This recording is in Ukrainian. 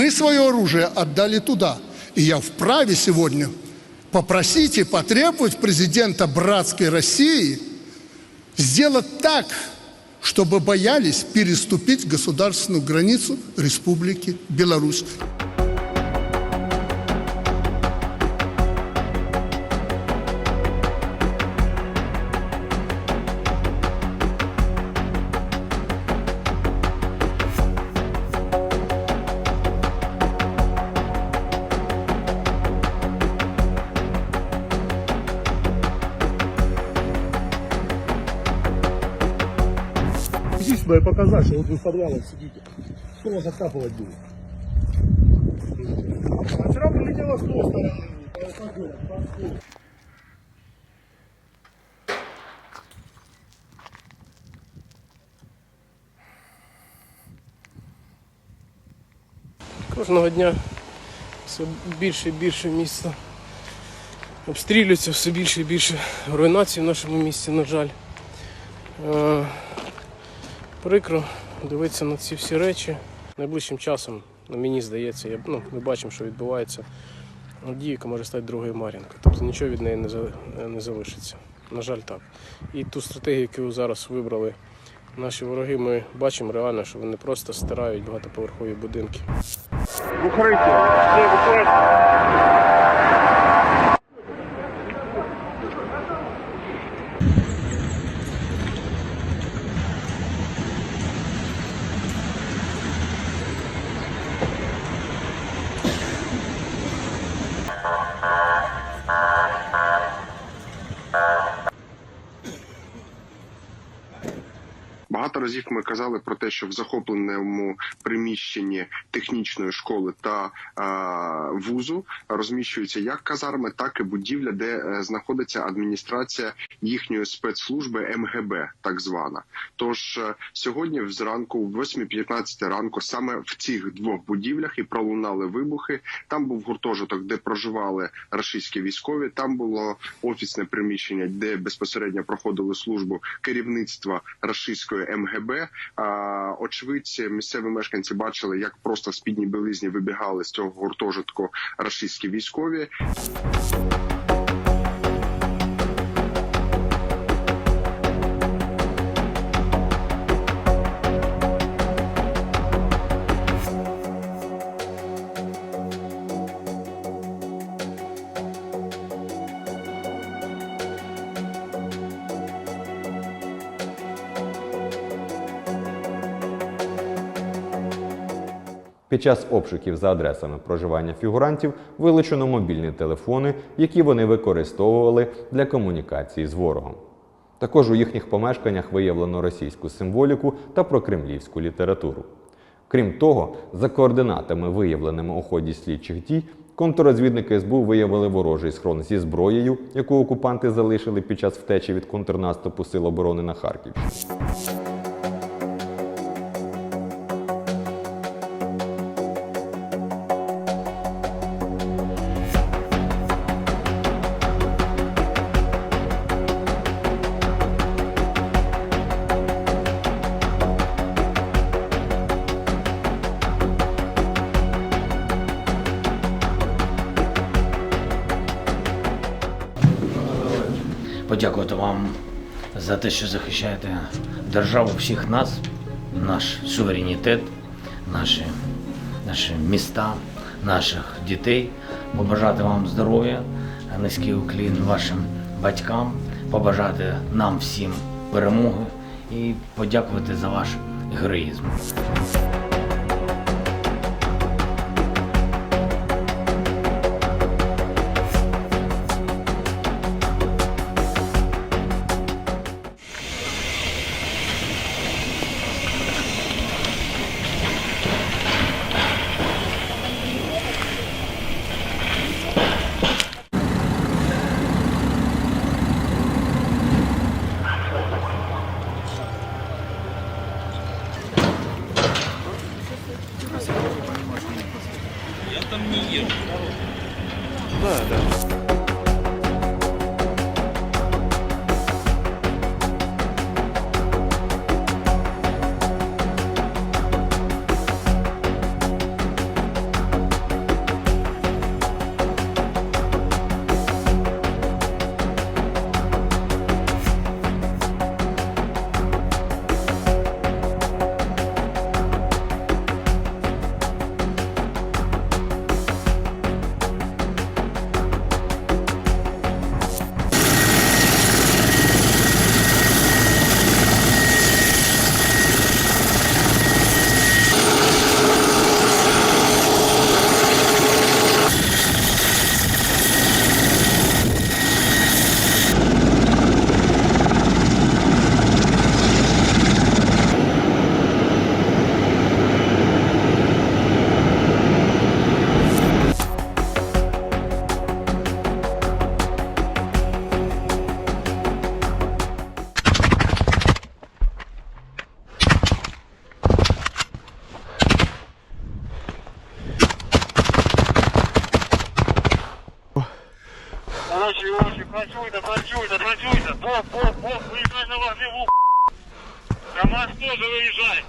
мы свое оружие отдали туда. И я вправе сегодня попросить и потребовать президента братской России сделать так, чтобы боялись переступить государственную границу Республики Беларусь. Иди сюда и показать, что вот вы в подвалах сидите. Кто вас откапывать будет? А вчера прилетело с той стороны. Алкоголь, алкоголь. Кожного дня все більше і більше міста обстрілюється, все більше і більше руйнацій в нашому місті, на жаль. Прикро дивитися на ці всі речі. Найближчим часом, ну, мені здається, я, ну, ми бачимо, що відбувається. Авдіївка може стати другою Мар'їнкою. Тобто нічого від неї не, за- не залишиться. На жаль, так. І ту стратегію, яку зараз вибрали наші вороги, ми бачимо реально, що вони просто стирають багатоповерхові будинки. Багато разів ми казали про те, що в захопленому приміщенні технічної школи та е, вузу розміщуються як казарми, так і будівля, де е, знаходиться адміністрація їхньої спецслужби МГБ, так звана. Тож е, сьогодні, зранку, в 8.15 ранку, саме в цих двох будівлях і пролунали вибухи. Там був гуртожиток, де проживали рашистські військові. Там було офісне приміщення, де безпосередньо проходили службу керівництва рашистської МГБ. А, очевидці, місцеві мешканці бачили, як просто в спідній білизні вибігали з цього гуртожитку рашистські військові. Під час обшуків за адресами проживання фігурантів вилучено мобільні телефони, які вони використовували для комунікації з ворогом. Також у їхніх помешканнях виявлено російську символіку та прокремлівську літературу. Крім того, за координатами, виявленими у ході слідчих дій, контррозвідники СБУ виявили ворожий схрон зі зброєю, яку окупанти залишили під час втечі від контрнаступу Сил оборони на Харківщині. Подякувати вам за те, що захищаєте державу всіх нас, наш суверенітет, наші, наші міста, наших дітей. Побажати вам здоров'я, низький уклін вашим батькам, побажати нам всім перемоги і подякувати за ваш героїзм. там не езжу. Да, да. Очі, працюйте, працюйте, працюйте. Бог, Бог, Бог, виїжджай на вогневу. КамАЗ теж виїжджай.